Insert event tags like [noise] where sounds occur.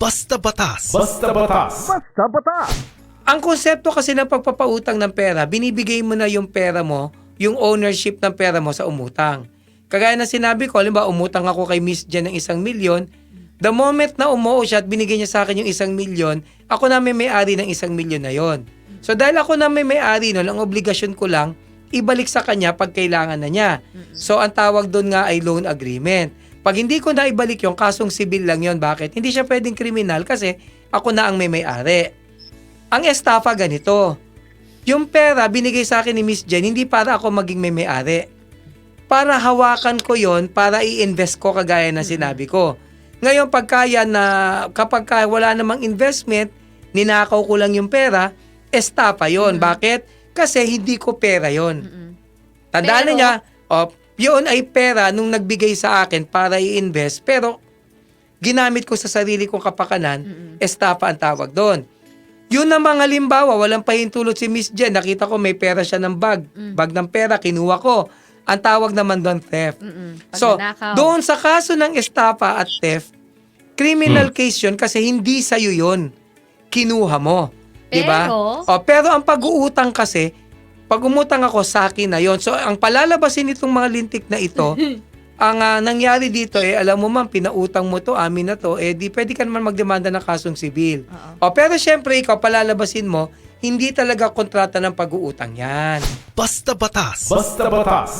Basta batas. Basta batas. Ang konsepto kasi ng pagpapautang ng pera, binibigay mo na yung pera mo, yung ownership ng pera mo sa umutang. Kagaya na sinabi ko, halimbawa umutang ako kay Miss Jen ng isang milyon, the moment na umuo siya at binigay niya sa akin yung isang milyon, ako na may may-ari ng isang milyon na yon. So dahil ako na may may-ari nun, ang obligasyon ko lang, ibalik sa kanya pag kailangan na niya. So ang tawag doon nga ay loan agreement. Pag hindi ko na ibalik yung kasong sibil lang yon, bakit? Hindi siya pwedeng kriminal kasi ako na ang may may-ari. Ang estafa ganito. Yung pera binigay sa akin ni Miss Jen, hindi para ako maging may may-ari. Para hawakan ko yon para i-invest ko kagaya na sinabi ko. Ngayon, pagka yan na, kapag ka wala namang investment, ninakaw ko lang yung pera, estafa yon Bakit? Kasi hindi ko pera yon Tandaan Pero- niya, oh, yun ay pera nung nagbigay sa akin para i-invest, pero ginamit ko sa sarili kong kapakanan, estafa ang tawag doon. Yun na mga halimbawa, walang pahintulot si Miss Jen. Nakita ko may pera siya ng bag. Bag ng pera, kinuha ko. Ang tawag naman doon, theft. Mm-mm. So, doon sa kaso ng estafa at theft, criminal case yun kasi hindi sa'yo yun. Kinuha mo. Di ba? Pero- O, pero ang pag-uutang kasi, pag umutang ako, sa akin na yon. So, ang palalabasin itong mga lintik na ito, [laughs] ang ah, nangyari dito, eh, alam mo man, pinautang mo to, amin na to, eh, di pwede ka naman magdemanda ng kasong sibil. Oo. O, pero syempre, ikaw, palalabasin mo, hindi talaga kontrata ng pag-uutang yan. Basta batas. Basta batas.